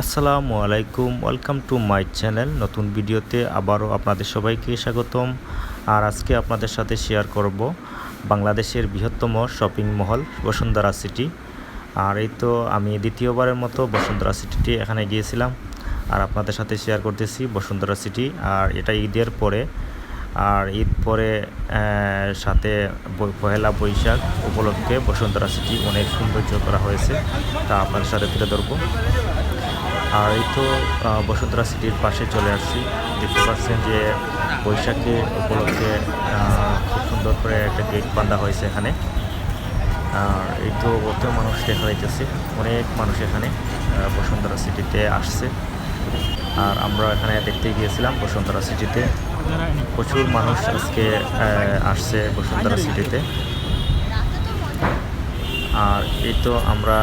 আসসালামু আলাইকুম, welcome to my channel. নতুন ভিডিওতে আবারও আপনাদের সবাইকে স্বাগতম। আর আজকে আপনাদের সাথে শেয়ার করব বাংলাদেশের বৃহত্তম শপিং মহল বসুন্ধরা সিটি। আর এই তো আমি দ্বিতীয়বারের মতো বসুন্ধরা সিটিটি এখানে গিয়েছিলাম। আর আপনাদের সাথে শেয়ার করতেছি বসুন্ধরা সিটি। আর এটা ঈদের পরে। আর ঈদ পরে সাথে পহেলা বৈশাখ উপলক্ষে বসুন্ধরা সিটি অনেক সৌন্দর্য করা হয়েছে। তা আপনাদের সাথে তুলে ধরবো। আর এই তো বসুন্ধরা সিটির পাশে চলে আসছি। দেখতে পাচ্ছেন যে বৈশাখী উপলক্ষে খুব সুন্দর করে একটা গেট বান্ধা হয়েছে এখানে। আর এই তো কত মানুষ দেখা যাইতেছে, অনেক মানুষ এখানে বসুন্ধরা সিটিতে আসছে। আর আমরা এখানে দেখতে গিয়েছিলাম বসুন্ধরা সিটিতে। প্রচুর মানুষ আজকে আসছে বসুন্ধরা সিটিতে। আর এই তো আমরা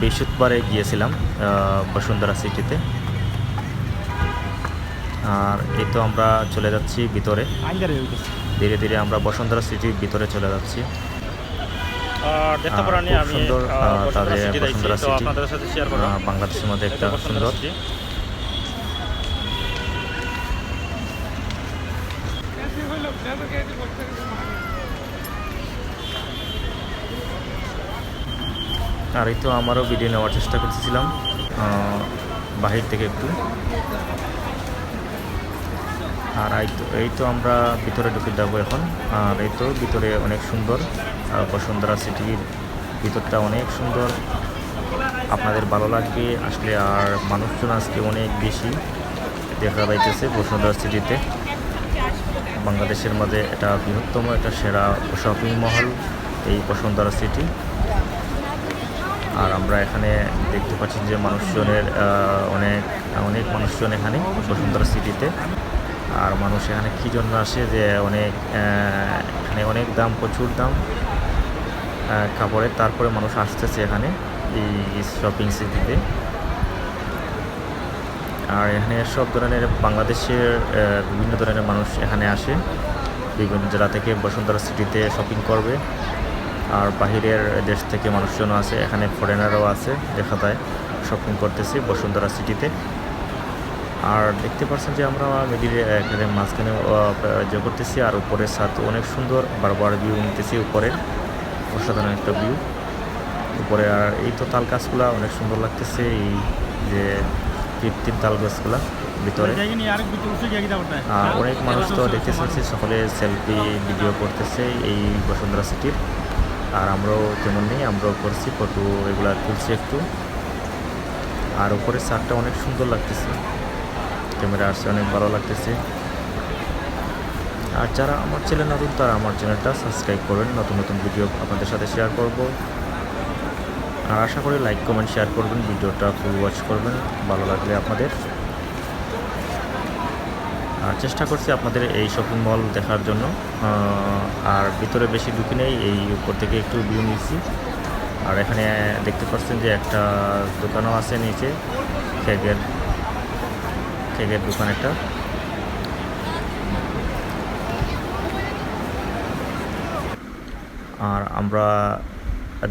বৃহস্পতিবারে গিয়েছিলাম বসুন্ধরা সিটিতে। আর এই তো আমরা চলে যাচ্ছি ভিতরে। ধীরে ধীরে আমরা বসুন্ধরা সিটির ভিতরে চলে যাচ্ছি। সুন্দর, তাদের বসুন্ধরা সিটি, বাংলাদেশের মধ্যে একটা সুন্দর। আর এই তো আমারও ভিডিও নেওয়ার চেষ্টা করতেছিলাম। বাহির থেকে একটু। আর এই তো এই তো আমরা ভিতরে ঢুকে যাব এখন। আর এই তো ভিতরে অনেক সুন্দর বসুন্ধরা সিটির ভিতরটা অনেক সুন্দর। আপনাদের ভালো লাগবে, আসলে আর মানুষজন আজকে অনেক বেশি দেখা যাইতেছে বসুন্ধরা সিটিতে। বাংলাদেশের মাঝে এটা বৃহত্তম একটা সেরা শপিং মহল এই বসুন্ধরা সিটি। আর আমরা এখানে দেখতে পাচ্ছি যে মানুষজনের অনেক অনেক মানুষজন এখানে বসুন্ধরা সিটিতে। আর মানুষ এখানে কী জন্য আসে যে অনেক এখানে অনেক দাম, প্রচুর দাম কাপড়ের তারপরে মানুষ আসতেছে এখানে এই শপিং সিটিতে আর এখানে সব ধরনের বাংলাদেশের বিভিন্ন ধরনের মানুষ এখানে আসে। বিভিন্ন জেলা থেকে বসুন্ধরা সিটিতে শপিং করবে। আর বাহিরের দেশ থেকে মানুষজনও আছে, এখানে ফরেনারও আছে, দেখা যায় শপিং করতেছি বসুন্ধরা সিটিতে আর দেখতে পাচ্ছেন যে আমরা মিডিল এখানে মাঝখানে যে করতেছি, আর উপরের ছাদ, অনেক সুন্দর বারবার ভিউ নিতেছি উপরের। অসাধারণ একটা ভিউ উপরে আর এই তো তাল গাছগুলা অনেক সুন্দর লাগতেছে, এই যে কৃত্রিম তাল গাছগুলা ভিতরে। আর অনেক মানুষ তো দেখতে শুনছি সকলে সেলফি ভিডিও করতেছে এই বসুন্ধরা সিটির আর আমরাও তেমন নেই, আমরাও করছি, ফটো এগুলা তুলছি একটু। আর উপরে ছাদটা অনেক সুন্দর লাগতেছে। ক্যামেরা আসছে, অনেক ভালো লাগতেছে। আর যারা আমার চ্যানেল নতুন, তারা আমার চ্যানেলটা সাবস্ক্রাইব করবেন। নতুন নতুন ভিডিও আপনাদের সাথে শেয়ার করব। আর আশা করি লাইক কমেন্ট শেয়ার করবেন। ভিডিওটা ফুল ওয়াচ করবেন। ভালো লাগলে আপনাদের। চেষ্টা করছি আপনাদের এই শপিং মল দেখার জন্য। আর ভিতরে বেশি ঢুকি নেই, এই উপর থেকে একটু ভিউ নিয়েছি আর এখানে দেখতে পাচ্ছেন যে একটা দোকানও আছে নিচে, কেকের কেকের দোকান একটা। আর আমরা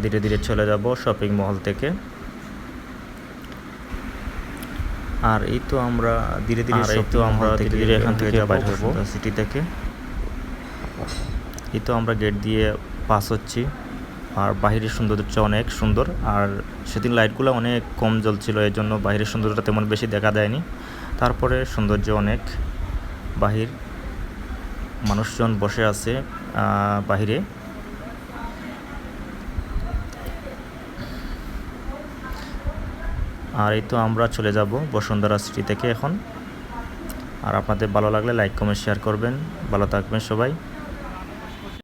ধীরে ধীরে চলে যাব শপিং মল থেকে। আর এই তো আমরা ধীরে ধীরে এই তো আমরা ধীরে ধীরে এখান থেকে বাইর হব হব। সিটি থেকে। এই তো আমরা গেট দিয়ে পাস হচ্ছি। আর বাহিরের সৌন্দর্য অনেক সুন্দর। আর সেদিন লাইটগুলো অনেক কম জ্বলছিল এই জন্য বাহিরের সৌন্দর্যটা তেমন বেশি দেখা দেয়নি। তারপরে সৌন্দর্য অনেক। বাহির মানুষজন বসে আছে বাহিরে। আর এই তো আমরা চলে যাব বসুন্ধরা সিটি থেকে এখন। আর আপনাদের ভালো লাগলে লাইক কমেন্ট শেয়ার করবেন। ভালো থাকবেন সবাই।